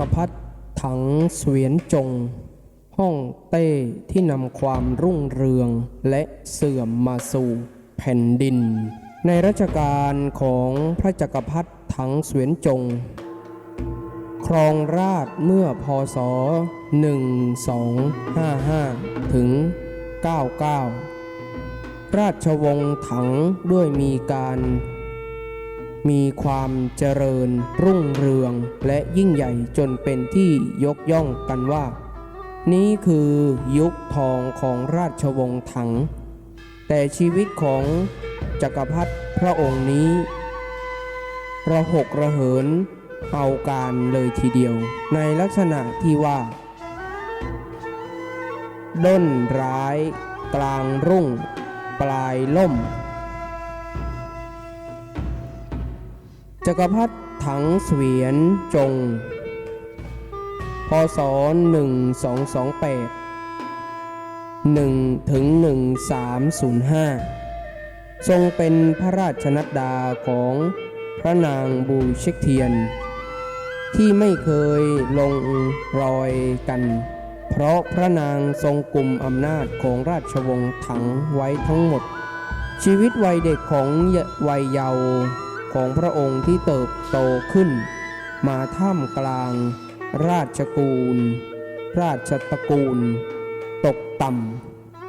จักรพรรดิถังเสวียนจง ห้องเต้ที่นำความรุ่งเรืองและเสื่อมมาสู่แผ่นดิน ในรัชกาลของพระจักรพรรดิถังเสวียนจง ครองราชเมื่อพศ 1255 ถึง 99 ราชวงศ์ถังด้วยมีการ มีความเจริญรุ่งเรืองและยิ่งใหญ่จนเป็นที่ยกย่องกันว่า นี้คือยุคทองของราชวงศ์ถัง แต่ชีวิตของจักรพรรดิพระองค์นี้ ระหกระเหินเอาการเลยทีเดียว ในลักษณะที่ว่า ด้นร้าย กลางรุ่ง ปลายล่ม จักรพรรดิถังเสวียนจง พศ 1228 1ถึง1305 ทรงเป็นพระราชนัดดาของพระนางบูเชกเทียน ที่ไม่เคยลงรอยกัน เพราะพระนางทรงกลุ่มอำนาจของราชวงศ์ถังไว้ทั้งหมด ชีวิตวัยเด็กของวัยเยาว์ ของพระองค์ที่เติบโตขึ้น มาท่ามกลาง ราชกูล ราชตระกูล ตกต่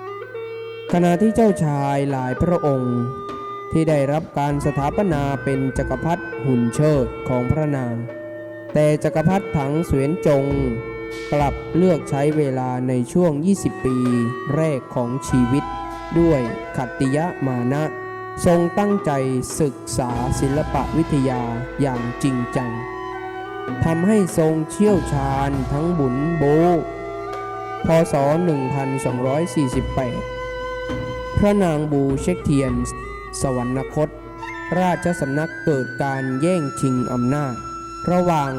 ำขณะที่เจ้าชายหลายพระองค์ที่ได้รับการสถาปนาเป็นจักรพรรดิหุ่นเชิดของพระนาง แต่จักรพรรดิถังเสวียนจง กลับเลือกใช้เวลาในช่วง 20 ปี แรกของชีวิต ด้วยขัตติยมานะ ทรงตั้งใจศึกษาศิลปวิทยาอย่างจริงจังทำให้ทรงเชี่ยวชาญทั้งบุญโบพศ 1248 พระนางบูเช็คเทียน สวรรคต ราชสำนักเกิดการแย่งชิงอำนาจ ระหว่าง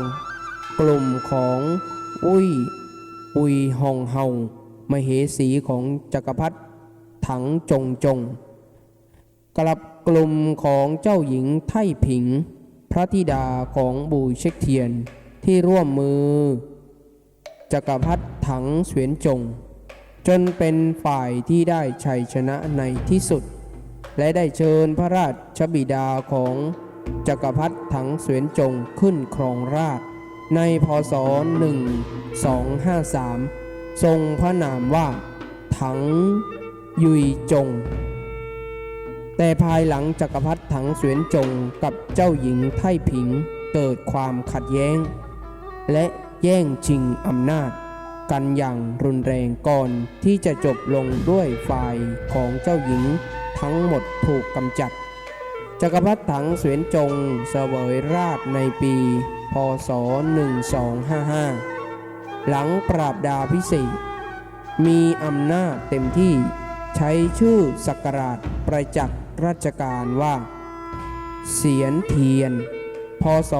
กลุ่มของอุ้ยอุยฮองเฮามเหสีของจักรพรรดิถังจงจง กลับกลุ่มของเจ้าหญิงไท่ผิง พระธิดาของบูเช็คเทียนที่ร่วมมือจักรพรรดิถังเสวียนจง จนเป็นฝ่ายที่ได้ชัยชนะในที่สุด และได้เชิญพระราชบิดาของจักรพรรดิถังเสวียนจงขึ้นครองราชในพศ 1253 ทรงพระนามว่าถังยุยจง แต่ภายหลังจักรพรรดิถังเสวียนจงกับเจ้าหญิงไท่ผิงเกิดความขัดแย้ง และแย่งชิงอำนาจ กันอย่างรุนแรงก่อนที่จะจบลงด้วยฝ่ายของเจ้าหญิงทั้งหมดถูกกำจัด จักรพรรดิถังเสวียนจงเสวยราชในปี พศ 1255 หลังปราบดาพิเศษ มีอำนาจเต็มที่ใช้ชื่อสักการะประจักษ ราชการว่าเสียนเทียน พศ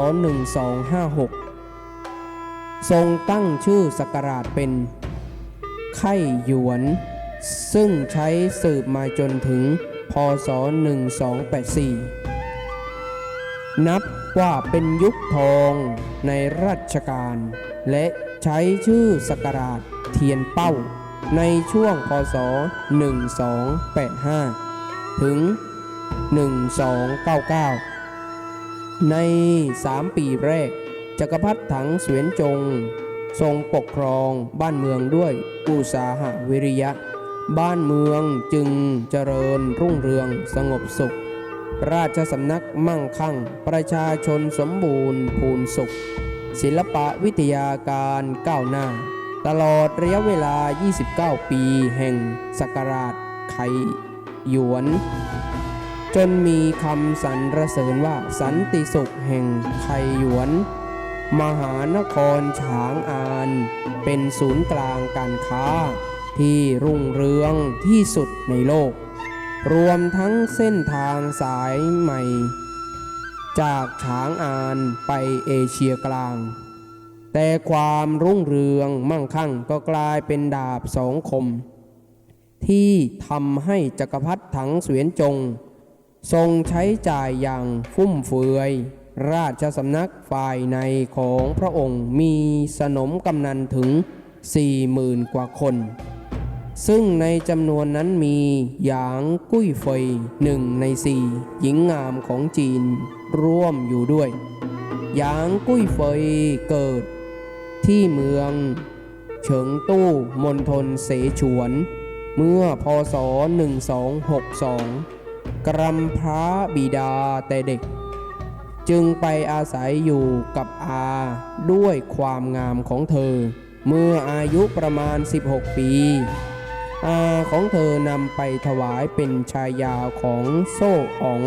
1256 ทรงตั้งชื่อสกการะเป็น ไข่หยวน ซึ่งใช้สืบมาจนถึง พศ 1284 นับว่าเป็นยุคทองในรัชกาลและใช้ชื่อสกการะเทียนเป้าในช่วง พศ 1285 ถึง 1299 ใน 3 ปีแรก จักรพรรดิถังเสวียนจง ทรงปกครองบ้านเมืองด้วยอุตสาหะวิริยะ บ้านเมืองจึงเจริญรุ่งเรืองสงบสุข ราชสำนักมั่งคั่ง ประชาชนสมบูรณ์พูนสุข ศิลปะวิทยาการก้าวหน้า ตลอดระยะเวลา 29 ปีแห่งสกราชไขหยวน จนมีคำสรรเสริญว่าสันติสุขแห่งไคหยวน มหานครฉางอาน เป็นศูนย์กลางการค้า ที่รุ่งเรืองที่สุดในโลก รวมทั้งเส้นทางสายใหม่ จากฉางอานไปเอเชียกลาง แต่ความรุ่งเรืองมั่งคั่งก็กลายเป็นดาบสองคม ที่ทำให้จักรพรรดิถังเสวียนจง ทรงใช้จ่ายอย่างฟุ่มเฟือย ราชสำนักฝ่ายในของพระองค์มีสนมกำนันถึง40,000กว่าคน ซึ่งในจำนวนนั้นมีหยางกุ้ยเฟยหนึ่งในสี่หญิงงามของจีนร่วมอยู่ด้วย หยางกุ้ยเฟยเกิด ที่เมือง เฉิงตู้มณฑลเสฉวน เมื่อพศ 1262 กรำพระบิดาแต่เด็ก จึงไปอาศัยอยู่กับอาด้วยความงามของเธอ เมื่ออายุประมาณ 16 ปี อาของเธอนำไปถวายเป็นชายาของโซ่ของ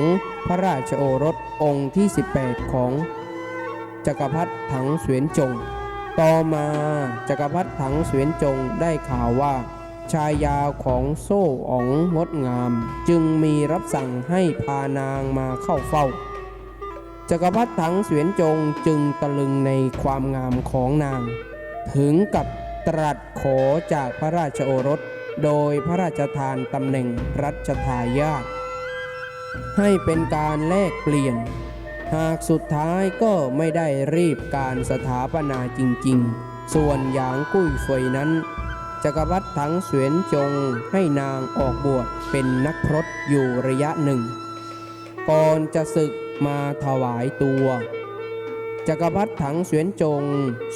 พระราชโอรสองค์ที่ 18 ของจักรพรรดิถังเสวียนจง ต่อมาจักรพรรดิถังเสวียนจงได้ข่าวว่า ชายาของโซ่อ๋องงดงาม จึงมีรับสั่งให้พานางมาเข้าเฝ้าจักรพรรดิถังเสวียนจงจึงตะลึงในความงามของนาง ถึงกับตรัสขอจากพระราชโอรส โดยพระราชทานตำแหน่งรัชทายาทให้เป็นการแลกเปลี่ยน หากสุดท้ายก็ไม่ได้รีบการสถาปนาจริงๆ ส่วนหยางกุ้ยเฟยนั้น จักรพรรดิถังเสวียนจงให้นางออกบวชเป็นนักพรตอยู่ระยะหนึ่ง ก่อนจะศึกมาถวายตัว จักรพรรดิถังเสวียนจง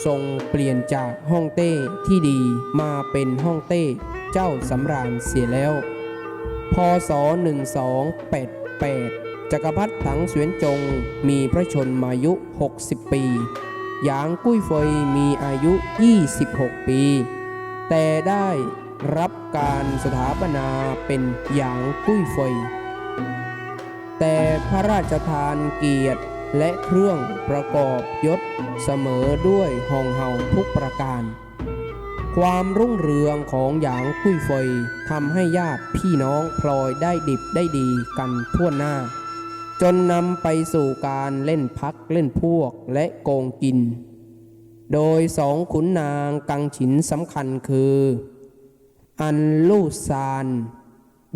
ทรงเปลี่ยนจากห้องเต้ที่ดีมาเป็นห้องเต้เจ้าสำราญเสียแล้ว พศ 1288 จักรพรรดิถังเสวียนจงมีพระชนมายุ 60 ปี หยางกุ้ยเฟยมีอายุ 26 ปี แต่ได้รับการสถาปนาเป็นหยางกุ้ยเฟย แต่พระราชทานเกียรติและเครื่องประกอบยศเสมอด้วยหองเห่าทุกประการ ความรุ่งเรืองของหยางคุ้ยเฟยทำให้ญาติพี่น้องพลอยได้ดิบได้ดีกันทั่วหน้า จนนำไปสู่การเล่นพักเล่นพวกและโกงกิน โดยสองขุนนางกังฉินสำคัญคือ อันลู่ซาน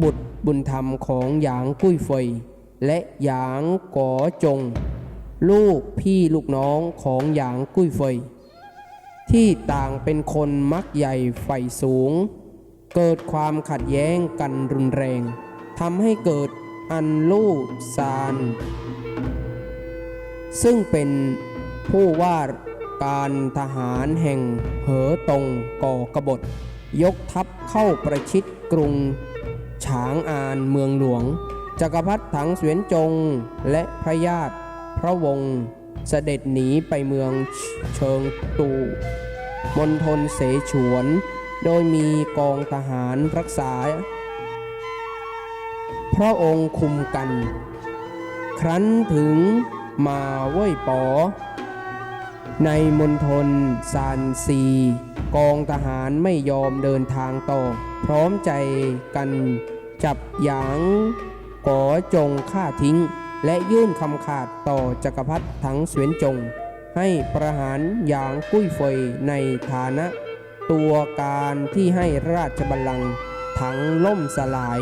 บุตรบุญธรรมของหยางกุ้ยเฟย และหยางก๋อจง ลูกพี่ลูกน้องของหยางกุ้ยเฟย ที่ต่างเป็นคนมักใหญ่ไฟสูง เกิดความขัดแย้งกันรุนแรงทำให้เกิดอันลู่ซาน ซึ่งเป็นผู้ว่า การทหารแห่งเหอตงก่อกบฏ ยกทัพเข้าประชิดกรุง ฉางอานเมืองหลวง จักรพรรดิถังเสวียนจงและพระญาติพระวงศ์เสด็จหนีไปเมืองเชิงตูมณฑลเสฉวน โดยมีกองทหารรักษา พระองค์คุมกัน ครั้นถึงมาเว้ยปอ ในมณฑลซานซี กองทหารไม่ยอมเดินทางต่อ พร้อมใจกันจับหยางก๋อจงฆ่าทิ้ง และยื่นคำขาดต่อจักรพรรดิถังเสวียนจง ให้ประหารหยางกุ้ยเฟยในฐานะ ตัวการที่ให้ราชบัลลังก์ถังล่มสลาย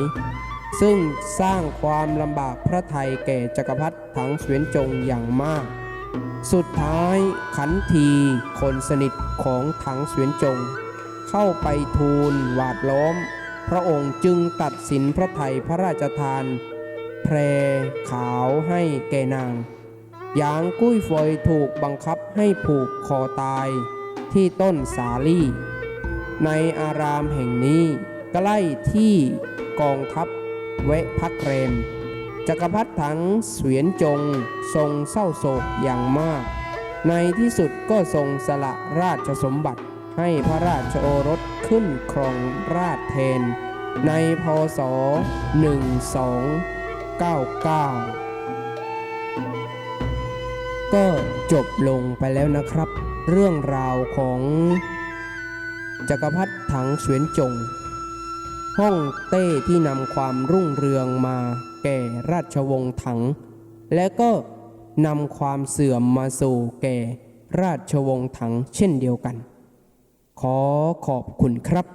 ซึ่งสร้างความลำบากพระไทยแก่จักรพรรดิถังเสวียนจงอย่างมาก สุดท้ายขันทีคนสนิทของถังเสวียนจง เข้าไปทูลหวาดล้อม พระองค์จึงตัดสินพระไทยพระราชทาน แพรขาวให้แก่นางยางกุ้ยเฟยถูกบังคับให้ผูกคอตายที่ต้นสาลี่ ในอารามแห่งนี้ใกล้ที่กองทัพแวะพักแรม จักรพรรดิถังเสวียนจงทรงเศร้าโศกอย่างมาก ในที่สุดก็ทรงสละราชสมบัติให้พระราชโอรสขึ้นครองราชแทน ในพศ 1299 ก็จบลงไปแล้วนะครับ เรื่องราวของจักรพรรดิถังเสวียนจง ห้องเต้ที่นำความรุ่งเรืองมาแก่ราชวงศ์ถัง และก็นำความเสื่อมมาสู่แก่ราชวงศ์ถังเช่นเดียวกัน ขอขอบคุณครับ